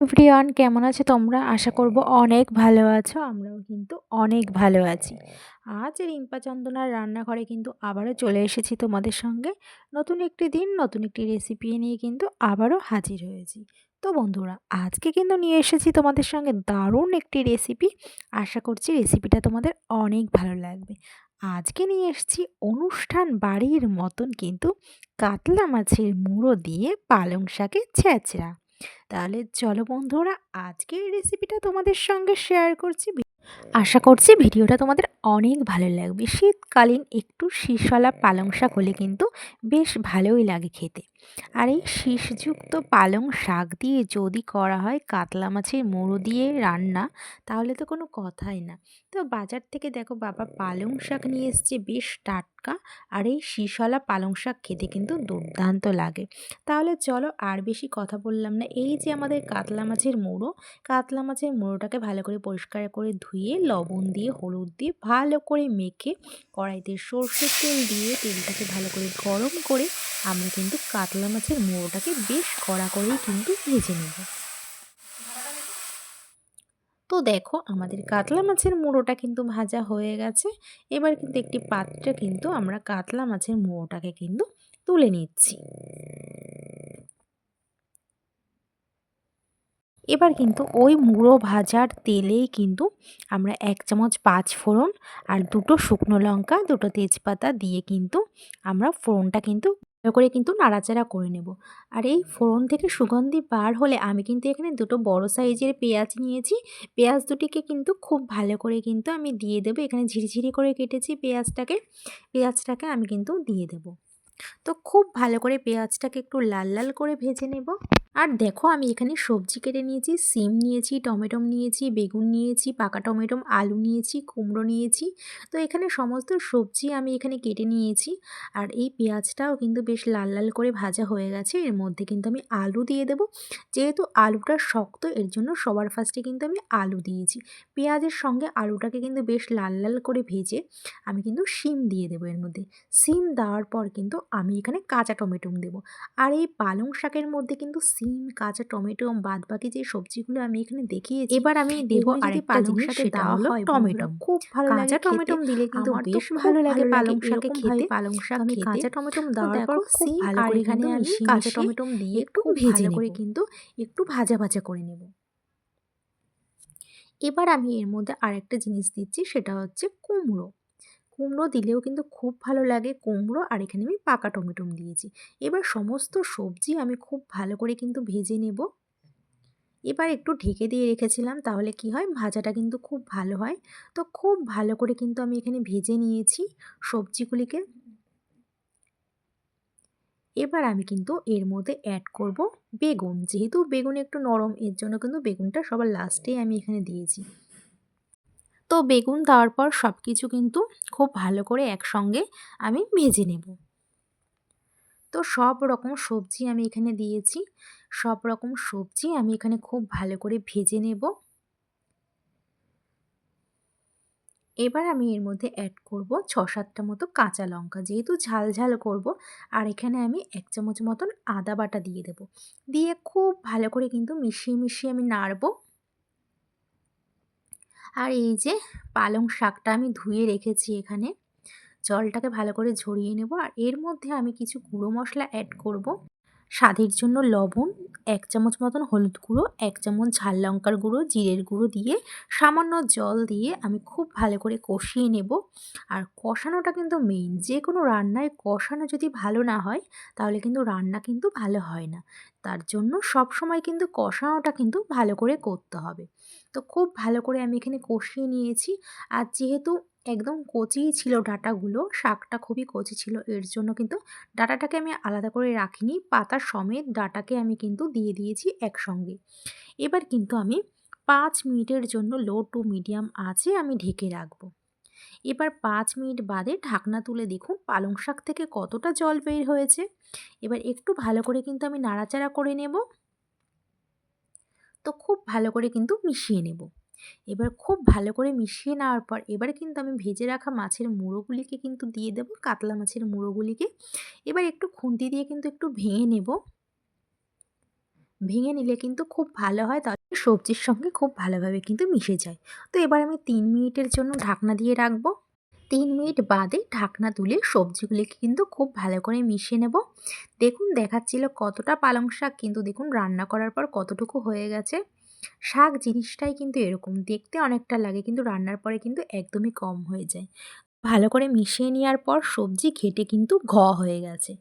Everyone কেমন আছো? তোমরা? আশা করব অনেক ভালো আছো। আমরাও কিন্তু অনেক ভালো আছি। আজ রিম্পা চন্দনার রান্নাঘরে কিন্তু আবারও চলে এসেছি তোমাদের সঙ্গে। নতুন একটি দিন, নতুন একটি রেসিপি নিয়ে কিন্তু আবারও হাজির হয়েছি। তো বন্ধুরা, আজকে কিন্তু নিয়ে এসেছি তোমাদের সঙ্গে দারুণ একটি রেসিপি আশা করছি রেসিপিটা তোমাদের অনেক ভালো লাগবে। আজকে নিয়ে এসেছি অনুষ্ঠান বাড়ির মতন কিন্তু কাতলা মাছের মুড়ো দিয়ে পালং শাকের ছেঁচড়া। তাহলে চলো বন্ধুরা, আজকের রেসিপিটা তোমাদের সঙ্গে শেয়ার করছি। আশা করছি ভিডিওটা তোমাদের অনেক ভালো লাগবে। শীতকালীন একটু শীষলা পালং শাক হলে কিন্তু বেশ ভালোই লাগে খেতে। আর এই শীষযুক্ত পালং শাক দিয়ে যদি করা হয় কাতলা মাছের মুড়ো দিয়ে রান্না, তাহলে তো কোনো কথাই না। তো বাজার থেকে দেখো বাবা পালং শাক নিয়ে এসছে বেশ টাটকা, আর এই শীষওয়ালা পালং শাক খেতে কিন্তু দুর্দান্ত লাগে। তাহলে চলো আর বেশি কথা বললাম না। এই যে আমাদের কাতলা মাছের মুড়ো, কাতলা মাছের মুড়োটাকে ভালো করে পরিষ্কার করে ধুয়ে, লবণ দিয়ে, হলুদ দিয়ে ভালো করে মেখে কড়াইতে সর্ষের তেল দিয়ে তেলটাকে ভালো করে গরম করে আমরা কিন্তু কাতলা মাছের মুড়োটাকে বেশ কড়া করেই কিন্তু ভেজে নেব। তো দেখো, আমাদের কাতলা মাছের মুড়োটা কিন্তু ভাজা হয়ে গেছে। এবার কিন্তু একটি পাত্রে কিন্তু আমরা কাতলা মাছের মুড়োটাকে কিন্তু তুলে নিচ্ছি। এবার কিন্তু ওই মুড়ো ভাজার তেলেই কিন্তু আমরা এক চামচ পাঁচ ফোড়ন আর দুটো শুকনো লঙ্কা, দুটো তেজপাতা দিয়ে কিন্তু আমরা ফোড়নটা কিন্তু ভালো করে কিন্তু নাড়াচাড়া করে নেব। আর এই ফোড়ন থেকে সুগন্ধি বার হলে আমি কিন্তু এখানে দুটো বড় সাইজের পেঁয়াজ নিয়েছি। পেঁয়াজ দুটিকে কিন্তু খুব ভালো করে কিন্তু আমি দিয়ে দেবো। এখানে ঝিরিঝিরি করে কেটেছি পেঁয়াজটাকে। পেঁয়াজটাকে আমি কিন্তু দিয়ে দেবো। তো খুব ভালো করে পেঁয়াজটাকে একটু লাল লাল করে ভেজে নেব। আর দেখো আমি এখানে সবজি কেটে নিয়েছি, সিম নিয়েছি, টমেটো নিয়েছি, বেগুন নিয়েছি, পাকা টমেটো, আলু নিয়েছি, কুমড়ো নিয়েছি। তো এখানে সমস্ত সবজি আমি এখানে কেটে নিয়েছি। আর এই পেঁয়াজটাও কিন্তু বেশ লাল লাল করে ভাজা হয়ে গেছে। এর মধ্যে কিন্তু আমি আলু দিয়ে দেব। যেহেতু আলুটা শক্ত, এর জন্য সবার ফার্স্টে কিন্তু আমি আলু দিয়েছি। পেঁয়াজের সঙ্গে আলুটাকে কিন্তু বেশ লাল লাল করে ভেজে আমি কিন্তু শিম দিয়ে দেবো এর মধ্যে। শিম দেওয়ার পর কিন্তু আমি এখানে কাঁচা টমেটো দেবো। আর এই পালং শাকের মধ্যে কিন্তু সিম কাঁচা টমেটো বাদ বাকি যে সবজিগুলো আমি এখানে দেখিয়েছি এবার আমি দেবো আরেকটা জিনিস সেটা হলো টমেটো। খুব ভালো লাগে টমেটো দিলে কিন্তু বেশ ভালো লাগে পালং শাকে খেতে। পালং শাক আমি কাঁচা টমেটো দেওয়ার পর সিম আর এখানে আমি কাঁচা টমেটো দিয়ে একটু ভেজে করে কিন্তু একটু ভাজা ভাজা করে নেব। এবার আমি এর মধ্যে আরেকটা জিনিস দিচ্ছি সেটা হচ্ছে কুমড়ো। কুমড়ো দিলেও কিন্তু খুব ভালো লাগে কুমড়ো আর এখানে আমি পাকা টমেটো দিয়েছি। এবার সমস্ত সবজি আমি খুব ভালো করে কিন্তু ভেজে নেব। এবার একটু ঢেকে দিয়ে রেখেছিলাম তাহলে কি হয় ভাজাটা কিন্তু খুব ভালো হয়। তো খুব ভালো করে কিন্তু আমি এখানে ভেজে নিয়েছি সবজিগুলিকে। এবার আমি কিন্তু এর মধ্যে অ্যাড করব বেগুন। যেহেতু বেগুন একটু নরম, এর জন্য কিন্তু বেগুনটা সবার লাস্টেই আমি এখানে দিয়েছি। তো বেগুন দেওয়ার পর সব কিছু কিন্তু খুব ভালো করে একসঙ্গে আমি ভেজে নেব। তো সব রকম সবজি আমি এখানে দিয়েছি। সব রকম সবজি আমি এখানে খুব ভালো করে ভেজে নেব। এবার আমি এর মধ্যে অ্যাড করব ছ সাতটা মতো কাঁচা লঙ্কা। যেহেতু ঝাল ঝাল করব, আর এখানে আমি এক চামচ মতন আদা বাটা দিয়ে দেব। দিয়ে খুব ভালো করে কিন্তু মিশিয়ে মিশিয়ে আমি নাড়বো। আর এই যে পালং শাকটা আমি ধুয়ে রেখেছি এখানে। জলটাকে ভালো করে ঝরিয়ে নেব আর এর মধ্যে আমি কিছু গুঁড়ো মশলা অ্যাড করব। স্বাদের জন্য লবণ, এক চামচ মতন হলুদ গুঁড়ো, এক চামচ ঝাল লঙ্কার গুঁড়ো, জিরের গুঁড়ো দিয়ে সামান্য জল দিয়ে আমি খুব ভালো করে কষিয়ে নেব। আর কষানোটা কিন্তু মেইন যে কোনো রান্নায় কষানো যদি ভালো না হয়, তাহলে কিন্তু রান্না কিন্তু ভালো হয় না। তার জন্য সব সময় কিন্তু কষানোটা কিন্তু ভালো করে করতে হবে। তো খুব ভালো করে আমি এখানে কষিয়ে নিয়েছি। আর যেহেতু একদম কচিই ছিল ডাটাগুলো, শাকটা খুবই কচি ছিল, এর জন্য কিন্তু ডাটাটাকে আমি আলাদা করে রাখিনি, পাতা সমেত ডাটাকে আমি কিন্তু দিয়ে দিয়েছি একসঙ্গে। এবার কিন্তু আমি পাঁচ মিনিটের জন্য লো টু মিডিয়াম আছে আমি ঢেকে রাখব। এবার পাঁচ মিনিট বাদে ঢাকনা তুলে দেখুন পালং শাক থেকে কতটা জল বের হয়েছে। এবার একটু ভালো করে কিন্তু আমি নাড়াচাড়া করে নেব। তো খুব ভালো করে কিন্তু মিশিয়ে নেব। এবার খুব ভালো করে মিশিয়ে নেওয়ার পর এবার কিন্তু আমি ভেজে রাখা মাছের মুড়োগুলিকে কিন্তু দিয়ে দেবো, কাতলা মাছের মুড়োগুলিকে। এবার একটু খুন্তি দিয়ে কিন্তু একটু ভেঙে নেব। ভেঙে নিলে কিন্তু খুব ভালো হয়, তাহলে সবজির সঙ্গে খুব ভালোভাবে কিন্তু মিশে যায়। তো এবার আমি তিন মিনিটের জন্য ঢাকনা দিয়ে রাখব। তিন মিনিট বাদে ঢাকনা তুলে সবজিগুলিকে কিন্তু খুব ভালো করে মিশিয়ে নেব। দেখুন, দেখাচ্ছিল কতটা পালং শাক, কিন্তু দেখুন, রান্না করার পর কতটুকু হয়ে গেছে। শাক জিনিসটাই কিন্তু এরকম। দেখতে অনেকটা লাগে কিন্তু রান্নার পরে কিন্তু একদমই কম হয়ে যায়। ভালো করে মিশিয়ে নেওয়ার পর সবজি ঘেটে কিন্তু ঘ হয়ে গেছে।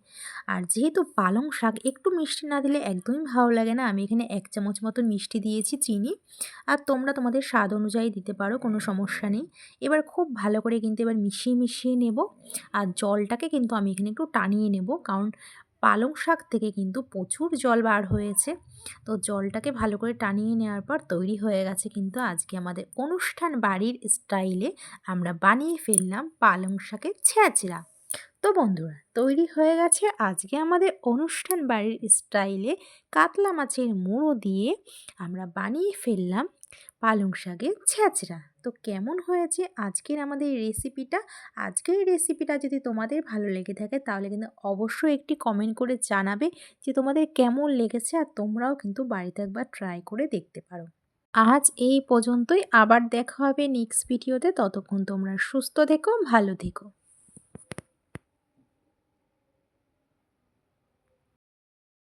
আর যেহেতু পালং শাক একটু মিষ্টি না দিলে একদমই ভালো লাগে না, আমি এখানে এক চামচ মতো মিষ্টি দিয়েছি, চিনি। আর তোমরা তোমাদের স্বাদ অনুযায়ী দিতে পারো, কোনো সমস্যা নেই। এবার খুব ভালো করে কিন্তু এবার মিশিয়ে মিশিয়ে নেব। আর জলটাকে কিন্তু আমি এখানে একটু টানিয়ে নেব। কারণ পালং শাক থেকে কিন্তু প্রচুর জল বার হয়েছে। তো জলটাকে ভালো করে টানিয়ে নেওয়ার পর তৈরি হয়ে গেছে কিন্তু আজকে আমাদের অনুষ্ঠান বাড়ির স্টাইলে আমরা বানিয়ে ফেললাম পালং শাকের ছ্যাঁচড়া তো বন্ধুরা, তৈরি হয়ে গেছে আজকে আমাদের অনুষ্ঠান বাড়ির স্টাইলে কাতলা মাছের মুড়ো দিয়ে আমরা বানিয়ে ফেললাম পালং শাকের ছ্যাঁচড়া তো কেমন হয়েছে আজকের আমাদের এই রেসিপিটা আজকের এই রেসিপিটা যদি তোমাদের ভালো লেগে থাকে, তাহলে কিন্তু অবশ্যই একটি কমেন্ট করে জানাবে যে তোমাদের কেমন লেগেছে আর তোমরাও কিন্তু বাড়িতে একবার ট্রাই করে দেখতে পারো। আজ এই পর্যন্তই। আবার দেখা হবে নেক্সট ভিডিওতে ততক্ষণ তোমরা সুস্থ থেকো, ভালো থেকো।